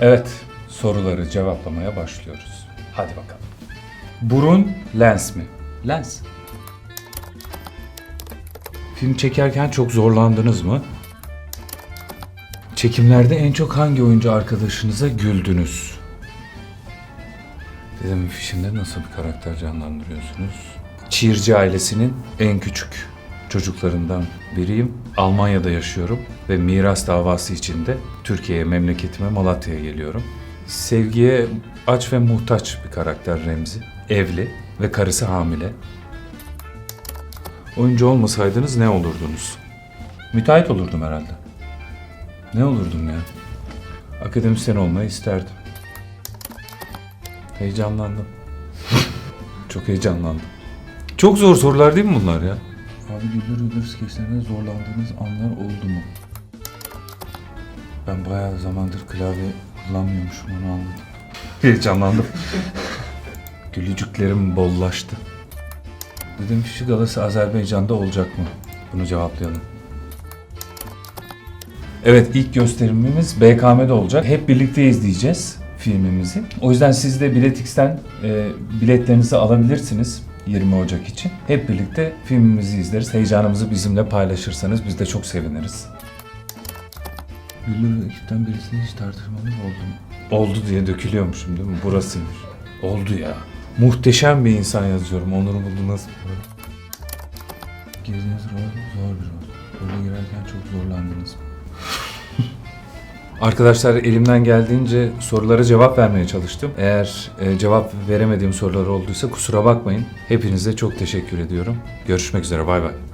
Evet, soruları cevaplamaya başlıyoruz. Hadi bakalım. Burun lens mi? Lens. Film çekerken çok zorlandınız mı? Çekimlerde en çok hangi oyuncu arkadaşınıza güldünüz? Dedemin fişinde nasıl bir karakter canlandırıyorsunuz? Çiğirci ailesinin en küçük çocuklarından biriyim. Almanya'da yaşıyorum ve miras davası için de Türkiye'ye, memleketime Malatya'ya geliyorum. Sevgiye aç ve muhtaç bir karakter Remzi. Evli ve karısı hamile. Oyuncu olmasaydınız ne olurdunuz? Müteahhit olurdum herhalde. Ne olurdum ya? Akademisyen olmayı isterdim. Heyecanlandım. Çok heyecanlandım. Çok zor sorular değil mi bunlar ya? Abi güldür güldür skeçlerinde zorlandığınız anlar oldu mu? Ben bayağı zamandır klavye kullanmıyormuşum onu anladım. Heyecanlandım. Gülücüklerim bollaştı. Dedim Fişi Galası Azerbaycan'da olacak mı? Bunu cevaplayalım. Evet ilk gösterimimiz BKM'de olacak. Hep birlikte izleyeceğiz filmimizi. O yüzden siz de Biletix'ten e, biletlerinizi alabilirsiniz 20 Ocak için. Hep birlikte filmimizi izleriz. Heyecanımızı bizimle paylaşırsanız biz de çok seviniriz. Güllü ekipten birisiyle hiç tartışmalı mı oldu mu? Oldu diye dökülüyormuşum değil mi? Burasıymış. Oldu ya. Muhteşem bir insan yazıyorum. Onur'u buldu nasıl? Girdiğiniz rol zor bir rol. Role girerken çok zorlandınız mı? Arkadaşlar elimden geldiğince sorulara cevap vermeye çalıştım. Eğer e, cevap veremediğim sorular olduysa kusura bakmayın. Hepinize çok teşekkür ediyorum. Görüşmek üzere bay bay.